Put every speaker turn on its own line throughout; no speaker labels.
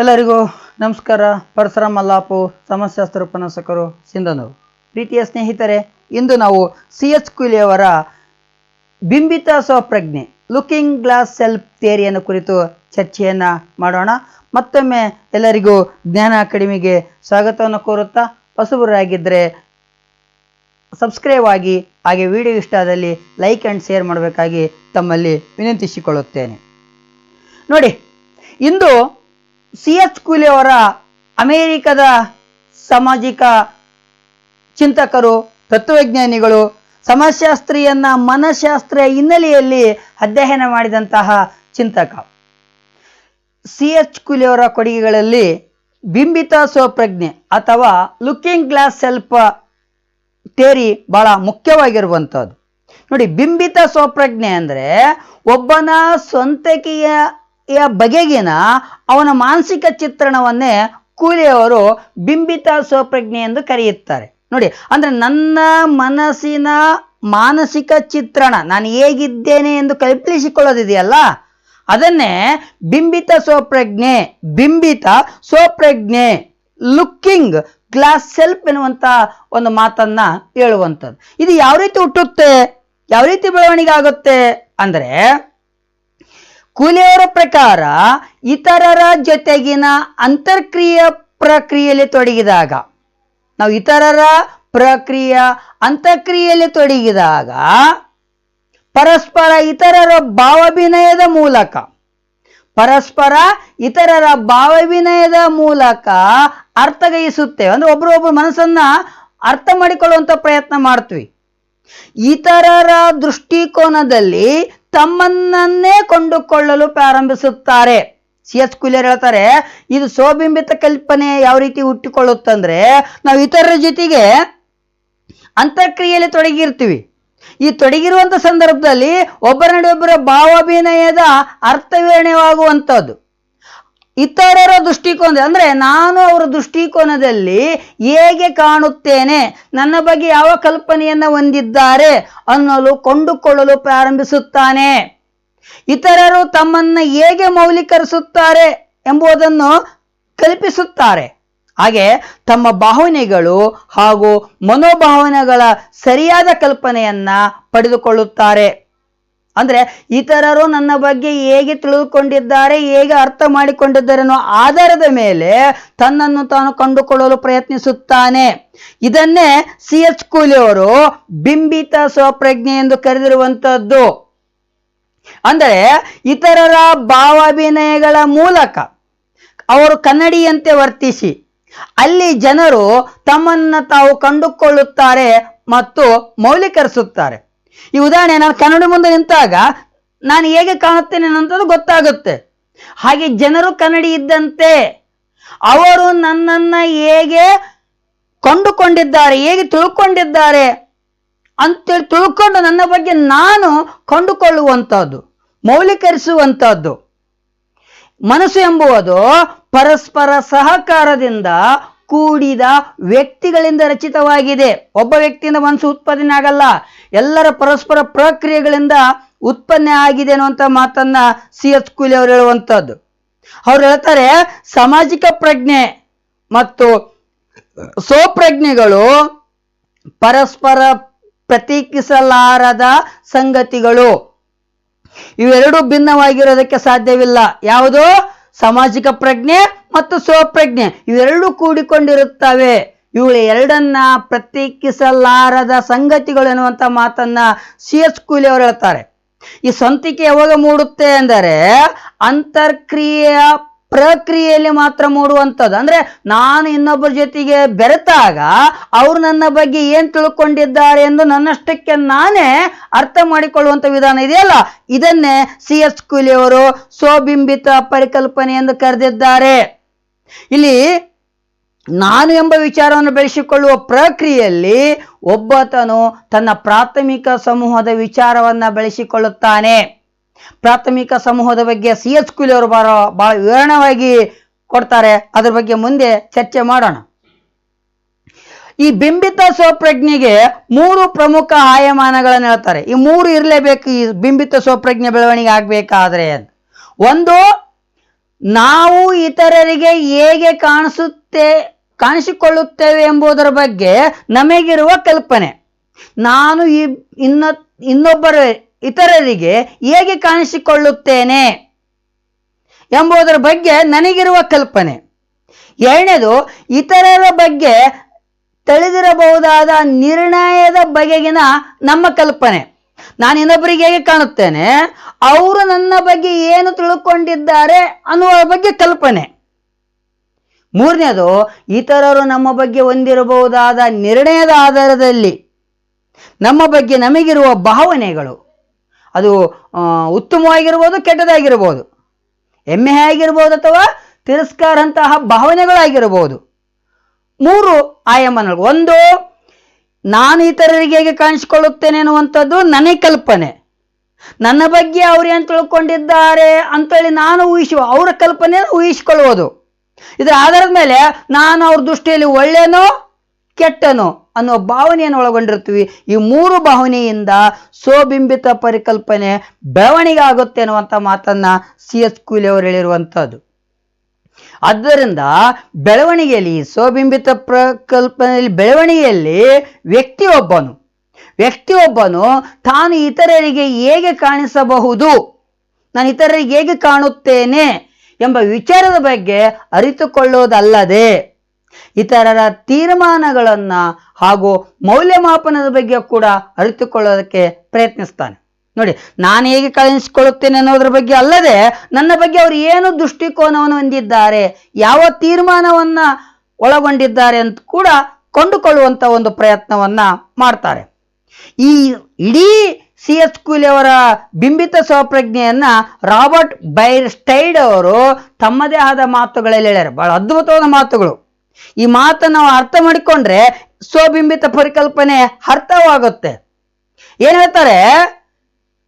ಎಲ್ಲರಿಗೂ ನಮಸ್ಕಾರ. ಪರಶುರಾಮ್ ಮಲ್ಲಾಪು ಸಮಾಜಶಾಸ್ತ್ರ ಉಪನ್ಯಾಸಕರು, ಸಿಂಧನೂರು. ಪ್ರೀತಿಯ ಸ್ನೇಹಿತರೆ, ಇಂದು ನಾವು ಸಿ ಎಚ್ ಕುಲಿಯವರ ಬಿಂಬಿತ ಸ್ವಪ್ರಜ್ಞೆ, ಲುಕಿಂಗ್ ಗ್ಲಾಸ್ ಸೆಲ್ಫ್ ಥಿಯರಿಯನ್ನು ಕುರಿತು ಚರ್ಚೆಯನ್ನು ಮಾಡೋಣ. ಮತ್ತೊಮ್ಮೆ ಎಲ್ಲರಿಗೂ ಜ್ಞಾನ ಅಕಾಡೆಮಿಗೆ ಸ್ವಾಗತವನ್ನು ಕೋರುತ್ತಾ ಹೊಸಬರಾಗಿದ್ದರೆ ಸಬ್ಸ್ಕ್ರೈಬ್ ಆಗಿ, ಹಾಗೆ ವಿಡಿಯೋ ಇಷ್ಟ ಆದಲ್ಲಿ ಲೈಕ್ ಆ್ಯಂಡ್ ಶೇರ್ ಮಾಡಬೇಕಾಗಿ ತಮ್ಮಲ್ಲಿ ವಿನಂತಿಸಿಕೊಳ್ಳುತ್ತೇನೆ. ನೋಡಿ, ಇಂದು ಸಿ ಎಚ್ ಅವರ ಅಮೇರಿಕದ ಸಾಮಾಜಿಕ ಚಿಂತಕರು, ತತ್ವಜ್ಞಾನಿಗಳು, ಸಮಾಜಶಾಸ್ತ್ರಿಯನ್ನ ಮನಃಶಾಸ್ತ್ರ ಹಿನ್ನೆಲೆಯಲ್ಲಿ ಅಧ್ಯಯನ ಮಾಡಿದಂತಹ ಚಿಂತಕ. ಸಿ ಎಚ್ ಅವರ ಕೊಡುಗೆಗಳಲ್ಲಿ ಬಿಂಬಿತ ಸ್ವಪ್ರಜ್ಞೆ ಅಥವಾ ಲುಕಿಂಗ್ ಗ್ಲಾಸ್ ಸೆಲ್ಫ್ ಥೇರಿ ಬಹಳ ಮುಖ್ಯವಾಗಿರುವಂಥದ್ದು ನೋಡಿ, ಬಿಂಬಿತ ಸ್ವಪ್ರಜ್ಞೆ ಅಂದರೆ ಒಬ್ಬನ ಸ್ವಂತಿಕೆಯ ಬಗೆಗಿನ ಅವನ ಮಾನಸಿಕ ಚಿತ್ರಣವನ್ನೇ ಕೂಲಿಯವರು ಬಿಂಬಿತ ಸ್ವಪ್ರಜ್ಞೆ ಎಂದು ಕರೆಯುತ್ತಾರೆ. ನೋಡಿ, ಅಂದರೆ ನನ್ನ ಮನಸ್ಸಿನ ಮಾನಸಿಕ ಚಿತ್ರಣ, ನಾನು ಹೇಗಿದ್ದೇನೆ ಎಂದು ಕಲ್ಪಿಸಿಕೊಳ್ಳೋದಿದೆಯಲ್ಲ, ಅದನ್ನೇ ಬಿಂಬಿತ ಸ್ವಪ್ರಜ್ಞೆ ಬಿಂಬಿತ ಸ್ವಪ್ರಜ್ಞೆ, ಲುಕ್ಕಿಂಗ್ ಗ್ಲಾಸ್ ಸೆಲ್ಫ್ ಎನ್ನುವಂಥ ಒಂದು ಮಾತನ್ನು ಹೇಳುವಂಥದ್ದು. ಇದು ಯಾವ ರೀತಿ ಹುಟ್ಟುತ್ತೆ? ಯಾವ ರೀತಿ ಬೆಳವಣಿಗೆ ಆಗುತ್ತೆ? ಅಂದರೆ ಕೂಲಿಯವರ ಪ್ರಕಾರ ಇತರರ ಜೊತೆಗಿನ ಅಂತರ್ಕ್ರಿಯ ಪ್ರಕ್ರಿಯೆಯಲ್ಲಿ ತೊಡಗಿದಾಗ, ನಾವು ಇತರರ ಪ್ರಕ್ರಿಯೆ ಅಂತರ್ಕ್ರಿಯೆಯಲ್ಲಿ ತೊಡಗಿದಾಗ, ಪರಸ್ಪರ ಇತರರ ಭಾವಭಿನಯದ ಮೂಲಕ, ಪರಸ್ಪರ ಇತರರ ಭಾವಾಭಿನಯದ ಮೂಲಕ ಅರ್ಥಗೈಸುತ್ತೇವೆ. ಅಂದ್ರೆ ಒಬ್ರೊಬ್ಬರು ಮನಸ್ಸನ್ನ ಅರ್ಥ ಮಾಡಿಕೊಳ್ಳುವಂತ ಪ್ರಯತ್ನ ಮಾಡ್ತೀವಿ. ಇತರರ ದೃಷ್ಟಿಕೋನದಲ್ಲಿ ತಮ್ಮನ್ನನ್ನೇ ಕೊಂಡುಕೊಳ್ಳಲು ಪ್ರಾರಂಭಿಸುತ್ತಾರೆ. ಸಿ ಎಸ್ ಕುಲಿಯರ್ ಹೇಳ್ತಾರೆ, ಇದು ಸೋಬಿಂಬಿತ ಕಲ್ಪನೆ ಯಾವ ರೀತಿ ಹುಟ್ಟಿಕೊಳ್ಳುತ್ತಂದ್ರೆ, ನಾವು ಇತರರ ಜೊತೆಗೆ ಅಂತರ್ಕ್ರಿಯೆಯಲ್ಲಿ ತೊಡಗಿರ್ತೀವಿ. ಈ ತೊಡಗಿರುವಂತ ಸಂದರ್ಭದಲ್ಲಿ ಒಬ್ಬರ ನಡುವೆ ಒಬ್ಬರ ಭಾವಾಭಿನಯದ ಅರ್ಥ ವಿವರಣೆಯಾಗುವಂಥದ್ದು ಇತರರ ದೃಷ್ಟಿಕೋನ ಅಂದರೆ ನಾನು ಅವರ ದೃಷ್ಟಿಕೋನದಲ್ಲಿ ಹೇಗೆ ಕಾಣುತ್ತೇನೆ, ನನ್ನ ಬಗ್ಗೆ ಯಾವ ಕಲ್ಪನೆಯನ್ನ ಹೊಂದಿದ್ದಾರೆ ಅನ್ನಲು ಕೊಂಡುಕೊಳ್ಳಲು ಪ್ರಾರಂಭಿಸುತ್ತಾನೆ. ಇತರರು ತಮ್ಮನ್ನ ಹೇಗೆ ಮೌಲ್ಯೀಕರಿಸುತ್ತಾರೆ ಎಂಬುದನ್ನು ಕಲ್ಪಿಸುತ್ತಾರೆ. ಹಾಗೆ ತಮ್ಮ ಭಾವನೆಗಳು ಹಾಗೂ ಮನೋಭಾವನೆಗಳ ಸರಿಯಾದ ಕಲ್ಪನೆಯನ್ನ ಪಡೆದುಕೊಳ್ಳುತ್ತಾರೆ. ಅಂದ್ರೆ ಇತರರು ನನ್ನ ಬಗ್ಗೆ ಹೇಗೆ ತಿಳಿದುಕೊಂಡಿದ್ದಾರೆ ಹೇಗೆ ಅರ್ಥ ಮಾಡಿಕೊಂಡಿದ್ದಾರೆ ಅನ್ನೋ ಆಧಾರದ ಮೇಲೆ ತನ್ನನ್ನು ತಾನು ಕಂಡುಕೊಳ್ಳಲು ಪ್ರಯತ್ನಿಸುತ್ತಾನೆ. ಇದನ್ನೇ ಸಿ ಎಚ್ ಕೂಲಿಯವರು ಬಿಂಬಿತ ಸ್ವಪ್ರಜ್ಞೆ ಎಂದು ಕರೆದಿರುವಂತದ್ದು ಅಂದರೆ ಇತರರ ಭಾವಾಭಿನಯಗಳ ಮೂಲಕ ಅವರು ಕನ್ನಡಿಯಂತೆ ವರ್ತಿಸಿ, ಅಲ್ಲಿ ಜನರು ತಮ್ಮನ್ನ ತಾವು ಕಂಡುಕೊಳ್ಳುತ್ತಾರೆ ಮತ್ತು ಮೌಲ್ಯೀಕರಿಸುತ್ತಾರೆ. ಈ ಉದಾಹರಣೆ ನಾನು ಕನ್ನಡ ಮುಂದೆ ನಿಂತಾಗ ನಾನು ಹೇಗೆ ಕಾಣುತ್ತೇನೆ ಅನ್ನೋದು ಗೊತ್ತಾಗುತ್ತೆ. ಹಾಗೆ ಜನರು ಕನ್ನಡಿ ಇದ್ದಂತೆ ಅವರು ನನ್ನನ್ನ ಹೇಗೆ ಕೊಂಡುಕೊಂಡಿದ್ದಾರೆ, ಹೇಗೆ ತಿಳ್ಕೊಂಡಿದ್ದಾರೆ ಅಂತೇಳಿ ತಿಳ್ಕೊಂಡು ನನ್ನ ಬಗ್ಗೆ ನಾನು ಕಂಡುಕೊಳ್ಳುವಂಥದ್ದು, ಮೌಲ್ಯೀಕರಿಸುವಂಥದ್ದು. ಮನಸ್ಸು ಎಂಬುವುದು ಪರಸ್ಪರ ಸಹಕಾರದಿಂದ ಕೂಡಿದ ವ್ಯಕ್ತಿಗಳಿಂದ ರಚಿತವಾಗಿದೆ. ಒಬ್ಬ ವ್ಯಕ್ತಿಯಿಂದ ಮನಸ್ಸು ಉತ್ಪಾದನೆ ಆಗಲ್ಲ. ಎಲ್ಲರ ಪರಸ್ಪರ ಪ್ರಕ್ರಿಯೆಗಳಿಂದ ಉತ್ಪನ್ನ ಆಗಿದೆ ಅನ್ನುವಂಥ ಮಾತನ್ನ ಸಿ ಎಸ್ ಕೂಲಿ ಅವರು ಹೇಳುವಂಥದ್ದು ಅವ್ರು ಹೇಳ್ತಾರೆ, ಸಾಮಾಜಿಕ ಪ್ರಜ್ಞೆ ಮತ್ತು ಸ್ವಪ್ರಜ್ಞೆಗಳು ಪರಸ್ಪರ ಪ್ರತೀಕಿಸಲಾರದ ಸಂಗತಿಗಳು. ಇವೆರಡೂ ಭಿನ್ನವಾಗಿರೋದಕ್ಕೆ ಸಾಧ್ಯವಿಲ್ಲ. ಯಾವುದು? ಸಾಮಾಜಿಕ ಪ್ರಜ್ಞೆ ಮತ್ತು ಸ್ವಪ್ರಜ್ಞೆ ಇವೆರಡೂ ಕೂಡಿಕೊಂಡಿರುತ್ತವೆ. ಇವುಗಳ ಎರಡನ್ನ ಪ್ರತ್ಯೇಕಿಸಲಾರದ ಸಂಗತಿಗಳು ಎನ್ನುವಂತ ಮಾತನ್ನ ಸಿ ಎಚ್ ಕೂಲಿ ಅವರು ಹೇಳ್ತಾರೆ. ಈ ಸ್ವಂತಿಕೆ ಯಾವಾಗ ಮೂಡುತ್ತೆ ಅಂದರೆ ಅಂತರ್ಕ್ರಿಯೆಯ ಪ್ರಕ್ರಿಯೆಯಲ್ಲಿ ಮಾತ್ರ ಮೂಡುವಂಥದ್ದು. ಅಂದ್ರೆ ನಾನು ಇನ್ನೊಬ್ಬರ ಜೊತೆಗೆ ಬೆರೆತಾಗ ಅವರು ನನ್ನ ಬಗ್ಗೆ ಏನು ತಿಳ್ಕೊಂಡಿದ್ದಾರೆ ಎಂದು ನನ್ನಷ್ಟಕ್ಕೆ ನಾನೇ ಅರ್ಥ ಮಾಡಿಕೊಳ್ಳುವಂತ ವಿಧಾನ ಇದೆಯಲ್ಲ? ಇದನ್ನೇ ಸಿ ಎಸ್ ಅವರು ಸ್ವಬಿಂಬಿತ ಪರಿಕಲ್ಪನೆ ಎಂದು ಕರೆದಿದ್ದಾರೆ. ಇಲ್ಲಿ ನಾನು ಎಂಬ ವಿಚಾರವನ್ನು ಬೆಳೆಸಿಕೊಳ್ಳುವ ಪ್ರಕ್ರಿಯೆಯಲ್ಲಿ ಒಬ್ಬತನು ತನ್ನ ಪ್ರಾಥಮಿಕ ಸಮೂಹದ ವಿಚಾರವನ್ನು ಬೆಳೆಸಿಕೊಳ್ಳುತ್ತಾನೆ. ಪ್ರಾಥಮಿಕ ಸಮೂಹದ ಬಗ್ಗೆ ಸಿ ಎಚ್ ಕುಲಿಯವರು ಬಹಳ ಬಹಳ ವಿವರಣವಾಗಿ ಕೊಡ್ತಾರೆ. ಅದ್ರ ಬಗ್ಗೆ ಮುಂದೆ ಚರ್ಚೆ ಮಾಡೋಣ. ಈ ಬಿಂಬಿತ ಸ್ವಪ್ರಜ್ಞೆಗೆ ಮೂರು ಪ್ರಮುಖ ಆಯಮಾನಗಳನ್ನು ಹೇಳ್ತಾರೆ. ಈ ಮೂರು ಇರಲೇಬೇಕು, ಈ ಬಿಂಬಿತ ಸ್ವಪ್ರಜ್ಞೆ ಬೆಳವಣಿಗೆ ಆಗ್ಬೇಕಾದ್ರೆ ಒಂದು, ನಾವು ಇತರರಿಗೆ ಹೇಗೆ ಕಾಣಿಸುತ್ತೆ, ಕಾಣಿಸಿಕೊಳ್ಳುತ್ತೇವೆ ಎಂಬುದರ ಬಗ್ಗೆ ನಮಗಿರುವ ಕಲ್ಪನೆ. ನಾನು ಈ ಇನ್ನ ಇನ್ನೊಬ್ಬರ ಇತರರಿಗೆ ಹೇಗೆ ಕಾಣಿಸಿಕೊಳ್ಳುತ್ತೇನೆ ಎಂಬುದರ ಬಗ್ಗೆ ನನಗಿರುವ ಕಲ್ಪನೆ. ಎರಡನೇದು, ಇತರರ ಬಗ್ಗೆ ತಿಳಿದಿರಬಹುದಾದ ನಿರ್ಣಯದ ಬಗೆಗಿನ ನಮ್ಮ ಕಲ್ಪನೆ. ನಾನು ಇನ್ನೊಬ್ಬರಿಗೆ ಹೇಗೆ ಕಾಣುತ್ತೇನೆ? ಅವರು ನನ್ನ ಬಗ್ಗೆ ಏನು ತಿಳ್ಕೊಂಡಿದ್ದಾರೆ ಅನ್ನುವ ಬಗ್ಗೆ ಕಲ್ಪನೆ. ಮೂರನೇದು, ಇತರರು ನಮ್ಮ ಬಗ್ಗೆ ಹೊಂದಿರಬಹುದಾದ ನಿರ್ಣಯದ ಆಧಾರದಲ್ಲಿ ನಮ್ಮ ಬಗ್ಗೆ ನಮಗಿರುವ ಭಾವನೆಗಳು. ಅದು ಉತ್ತಮವಾಗಿರ್ಬೋದು, ಕೆಟ್ಟದಾಗಿರ್ಬೋದು. ಹೆಮ್ಮೆ ಆಗಿರ್ಬೋದು ಅಥವಾ ತಿರಸ್ಕಾರ ಅಂತಹ ಭಾವನೆಗಳಾಗಿರಬಹುದು ಮೂರು ಆಯಾಮನಗಳು. ಒಂದು, ನಾನು ಇತರರಿಗೆ ಹೇಗೆ ಕಾಣಿಸಿಕೊಳ್ಳುತ್ತೇನೆ ಅನ್ನುವಂಥದ್ದು ನನಗೆ ಕಲ್ಪನೆ. ನನ್ನ ಬಗ್ಗೆ ಅವ್ರು ಏನು ತಿಳ್ಕೊಂಡಿದ್ದಾರೆ ಅಂತೇಳಿ ನಾನು ಊಹಿಸುವ, ಅವರ ಕಲ್ಪನೆಯನ್ನು ಊಹಿಸಿಕೊಳ್ಳುವುದು. ಇದರ ಆಧಾರದ ಮೇಲೆ ನಾನು ಅವ್ರ ದೃಷ್ಟಿಯಲ್ಲಿ ಒಳ್ಳೆಯನೋ ಕೆಟ್ಟನೋ ಅನ್ನೋ ಭಾವನೆಯನ್ನು ಒಳಗೊಂಡಿರ್ತೀವಿ. ಈ ಮೂರು ಭಾವನೆಯಿಂದ ಸೋಬಿಂಬಿತ ಪರಿಕಲ್ಪನೆ ಬೆಳವಣಿಗೆ ಆಗುತ್ತೆ ಅನ್ನುವಂಥ ಮಾತನ್ನ ಸಿ ಎಸ್ ಕೂಲಿ ಅವರು ಹೇಳಿರುವಂಥದ್ದು. ಆದ್ದರಿಂದ ಬೆಳವಣಿಗೆಯಲ್ಲಿ, ಸೋಬಿಂಬಿತ ಪ್ರಕಲ್ಪನೆಯಲ್ಲಿ ಬೆಳವಣಿಗೆಯಲ್ಲಿ ವ್ಯಕ್ತಿಯೊಬ್ಬನು ವ್ಯಕ್ತಿಯೊಬ್ಬನು ತಾನು ಇತರರಿಗೆ ಹೇಗೆ ಕಾಣಿಸಬಹುದು, ನಾನು ಇತರರಿಗೆ ಹೇಗೆ ಕಾಣುತ್ತೇನೆ ಎಂಬ ವಿಚಾರದ ಬಗ್ಗೆ ಅರಿತುಕೊಳ್ಳುವುದಲ್ಲದೆ ಇತರರ ತೀರ್ಮಾನಗಳನ್ನ ಹಾಗೂ ಮೌಲ್ಯಮಾಪನದ ಬಗ್ಗೆ ಕೂಡ ಅರಿತುಕೊಳ್ಳೋದಕ್ಕೆ ಪ್ರಯತ್ನಿಸ್ತಾನೆ. ನೋಡಿ, ನಾನು ಹೇಗೆ ಕಳಿಸ್ಕೊಳ್ಳುತ್ತೇನೆ ಅನ್ನೋದ್ರ ಬಗ್ಗೆ ಅಲ್ಲದೆ ನನ್ನ ಬಗ್ಗೆ ಅವರು ಏನು ದೃಷ್ಟಿಕೋನವನ್ನು ಹೊಂದಿದ್ದಾರೆ, ಯಾವ ತೀರ್ಮಾನವನ್ನ ಒಳಗೊಂಡಿದ್ದಾರೆ ಅಂತ ಕೂಡ ಕೊಂಡುಕೊಳ್ಳುವಂಥ ಒಂದು ಪ್ರಯತ್ನವನ್ನ ಮಾಡ್ತಾರೆ. ಈ ಇಡೀ ಸಿ ಎಸ್ ಕೂಲಿಯವರ ಬಿಂಬಿತ ಸ್ವಪ್ರಜ್ಞೆಯನ್ನ ರಾಬರ್ಟ್ ಬೈರ್ ಸ್ಟೈಡ್ ಅವರು ತಮ್ಮದೇ ಆದ ಮಾತುಗಳಲ್ಲಿ ಹೇಳ್ಯಾರ. ಬಹಳ ಅದ್ಭುತವಾದ ಮಾತುಗಳು. ಈ ಮಾತನ್ನು ನಾವು ಅರ್ಥ ಮಾಡಿಕೊಂಡ್ರೆ ಸ್ವಬಿಂಬಿತ ಪರಿಕಲ್ಪನೆ ಅರ್ಥವಾಗುತ್ತೆ. ಏನ್ ಹೇಳ್ತಾರೆ?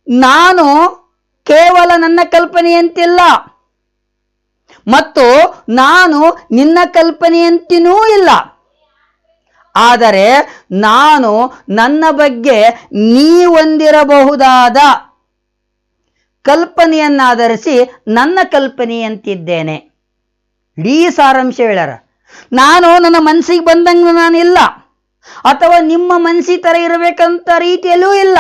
ನಾನು ಕೇವಲ ನನ್ನ ಕಲ್ಪನೆಯಂತಿಲ್ಲ. ಮತ್ತು ನಾನು ನಿನ್ನ ಕಲ್ಪನೆಯಂತಿನೂ ಇಲ್ಲ. ಆದರೆ ನಾನು ನನ್ನ ಬಗ್ಗೆ ನೀ ಹೊಂದಿರಬಹುದಾದ ಕಲ್ಪನೆಯನ್ನಾಧರಿಸಿ ನನ್ನ ಕಲ್ಪನೆಯಂತಿದ್ದೇನೆ. ಇಡೀ ಸಾರಾಂಶ ಹೇಳ್ಯಾರ. ನಾನು ನನ್ನ ಮನಸ್ಸಿಗೆ ಬಂದಂಗ ನಾನಿಲ್ಲ ಅಥವಾ ನಿಮ್ಮ ಮನಸ್ಸಿ ತರ ಇರಬೇಕಂತ ರೀತಿಯಲ್ಲೂ ಇಲ್ಲ.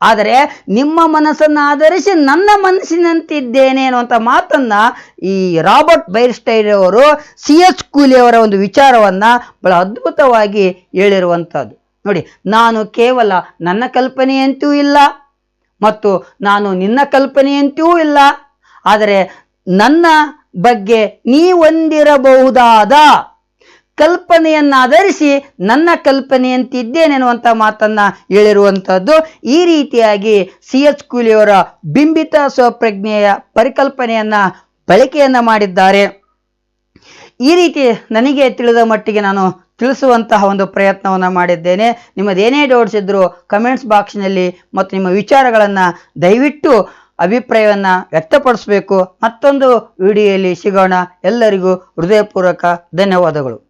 ಆದರೆ ನಿಮ್ಮ ಮನಸ್ಸನ್ನು ಆಧರಿಸಿ ನನ್ನ ಮನಸ್ಸಿನಂತಿದ್ದೇನೆ ಅನ್ನುವಂಥ ಮಾತನ್ನ ಈ ರಾಬರ್ಟ್ ಬೈರ್ಸ್ಟೈರ್ ಅವರು ಸಿ ಎಸ್ ಕೂಲಿಯವರ ಒಂದು ವಿಚಾರವನ್ನ ಬಹಳ ಅದ್ಭುತವಾಗಿ ಹೇಳಿರುವಂಥದ್ದು ನೋಡಿ, ನಾನು ಕೇವಲ ನನ್ನ ಕಲ್ಪನೆಯಂತೂ ಇಲ್ಲ ಮತ್ತು ನಾನು ನಿನ್ನ ಕಲ್ಪನೆಯಂತೂ ಇಲ್ಲ. ಆದರೆ ನನ್ನ ಬಗ್ಗೆ ನೀವೊಂದಿರಬಹುದಾದ ಕಲ್ಪನೆಯನ್ನಾಧರಿಸಿ ನನ್ನ ಕಲ್ಪನೆಯಂತಿದ್ದೇನೆನ್ನುವಂಥ ಮಾತನ್ನು ಹೇಳಿರುವಂಥದ್ದು ಈ ರೀತಿಯಾಗಿ ಸಿ ಎಚ್ ಕೂಲಿಯವರ ಬಿಂಬಿತ ಸ್ವಪ್ರಜ್ಞೆಯ ಪರಿಕಲ್ಪನೆಯನ್ನ ಬಳಕೆಯನ್ನು ಮಾಡಿದ್ದಾರೆ. ಈ ರೀತಿ ನನಗೆ ತಿಳಿದ ಮಟ್ಟಿಗೆ ನಾನು ತಿಳಿಸುವಂತಹ ಒಂದು ಪ್ರಯತ್ನವನ್ನು ಮಾಡಿದ್ದೇನೆ. ನಿಮ್ಮದೇನೇ ಡೌಟ್ಸ್ ಇದ್ದರೂ ಕಮೆಂಟ್ಸ್ ಬಾಕ್ಸ್ನಲ್ಲಿ ಮತ್ತು ನಿಮ್ಮ ವಿಚಾರಗಳನ್ನು ದಯವಿಟ್ಟು ಅಭಿಪ್ರಾಯವನ್ನು ವ್ಯಕ್ತಪಡಿಸಬೇಕು. ಮತ್ತೊಂದು ವಿಡಿಯೋಲಿ ಸಿಗೋಣ. ಎಲ್ಲರಿಗೂ ಹೃದಯಪೂರ್ವಕ ಧನ್ಯವಾದಗಳು.